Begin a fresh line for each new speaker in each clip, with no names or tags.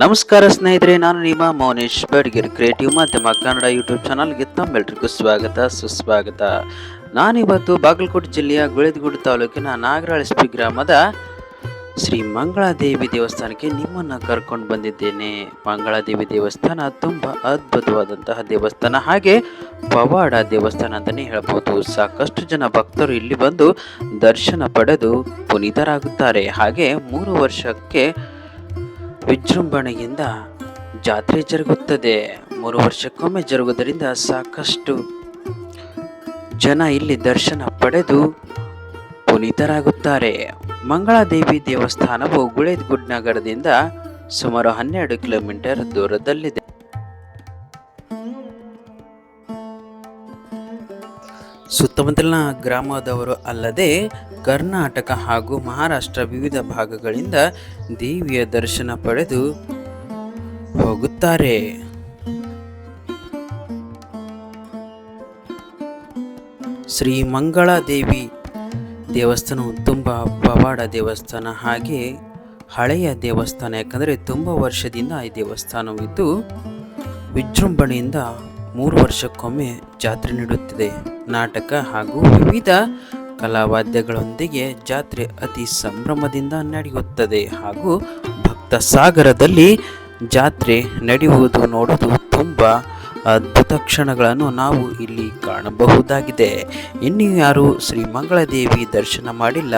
ನಮಸ್ಕಾರ ಸ್ನೇಹಿತರೆ, ನಾನು ನಿಮ್ಮ ಮೌನೇಶ್ ಬಡ್ಗಿರ್ ಕ್ರಿಯೇಟಿವ್ ಮಾಧ್ಯಮ ಕನ್ನಡ ಯೂಟ್ಯೂಬ್ ಚಾನಲ್ಗೆ ತಮ್ಮೆಲ್ರಿಗೂ ಸ್ವಾಗತ, ಸುಸ್ವಾಗತ. ನಾನಿವತ್ತು ಬಾಗಲಕೋಟೆ ಜಿಲ್ಲೆಯ ಗುಳೇದಗುಡ್ಡ ತಾಲೂಕಿನ ನಾಗರಾಳಸ್ಪಿ ಗ್ರಾಮದ ಶ್ರೀ ಮಂಗಳಾದೇವಿ ದೇವಸ್ಥಾನಕ್ಕೆ ನಿಮ್ಮನ್ನು ಕರ್ಕೊಂಡು ಬಂದಿದ್ದೇನೆ. ಮಂಗಳಾದೇವಿ ದೇವಸ್ಥಾನ ತುಂಬ ಅದ್ಭುತವಾದಂತಹ ದೇವಸ್ಥಾನ, ಹಾಗೆ ಪವಾಡ ದೇವಸ್ಥಾನ ಅಂತಲೇ ಹೇಳ್ಬೋದು. ಸಾಕಷ್ಟು ಜನ ಭಕ್ತರು ಇಲ್ಲಿ ಬಂದು ದರ್ಶನ ಪಡೆದು ಪುನೀತರಾಗುತ್ತಾರೆ. ಹಾಗೆ ಮೂರು ವರ್ಷಕ್ಕೆ ವಿಜೃಂಭಣೆಯಿಂದ ಜಾತ್ರೆ ಜರುಗುತ್ತದೆ. ಮೂರು ವರ್ಷಕ್ಕೊಮ್ಮೆ ಜರುಗುವುದರಿಂದ ಸಾಕಷ್ಟು ಜನ ಇಲ್ಲಿ ದರ್ಶನ ಪಡೆದು ಪುನೀತರಾಗುತ್ತಾರೆ. ಮಂಗಳಾದೇವಿ ದೇವಸ್ಥಾನವು ಗುಳೇದ್ಗುಡ್ ನಗರದಿಂದ ಸುಮಾರು ಹನ್ನೆರಡು ಕಿಲೋಮೀಟರ್ ದೂರದಲ್ಲಿದೆ. ಸುತ್ತಮುತ್ತಲಿನ ಗ್ರಾಮದವರು ಅಲ್ಲದೆ ಕರ್ನಾಟಕ ಹಾಗೂ ಮಹಾರಾಷ್ಟ್ರ ವಿವಿಧ ಭಾಗಗಳಿಂದ ದೇವಿಯ ದರ್ಶನ ಪಡೆದು ಹೋಗುತ್ತಾರೆ. ಶ್ರೀ ಮಂಗಳಾದೇವಿ ದೇವಸ್ಥಾನವು ತುಂಬ ಪವಾಡ ದೇವಸ್ಥಾನ ಹಾಗೆ ಹಳೆಯ ದೇವಸ್ಥಾನ, ಯಾಕಂದರೆ ತುಂಬ ವರ್ಷದಿಂದ ಈ ದೇವಸ್ಥಾನವಿದ್ದು ವಿಜೃಂಭಣೆಯಿಂದ ಮೂರು ವರ್ಷಕ್ಕೊಮ್ಮೆ ಜಾತ್ರೆ ನೀಡುತ್ತಿದೆ. ನಾಟಕ ಹಾಗೂ ವಿವಿಧ ಕಲಾವಾದ್ಯಗಳೊಂದಿಗೆ ಜಾತ್ರೆ ಅತಿ ಸಂಭ್ರಮದಿಂದ ನಡೆಯುತ್ತದೆ ಹಾಗೂ ಭಕ್ತ ಸಾಗರದಲ್ಲಿ ಜಾತ್ರೆ ನಡೆಯುವುದು ನೋಡುವುದು ತುಂಬ ಅದ್ಭುತ ಕ್ಷಣಗಳನ್ನು ನಾವು ಇಲ್ಲಿ ಕಾಣಬಹುದಾಗಿದೆ. ಇನ್ನು ಯಾರು ಶ್ರೀ ಮಂಗಳದೇವಿ ದರ್ಶನ ಮಾಡಿಲ್ಲ,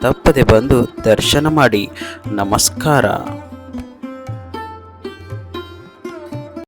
ತಪ್ಪದೆ ಬಂದು ದರ್ಶನ ಮಾಡಿ. ನಮಸ್ಕಾರ.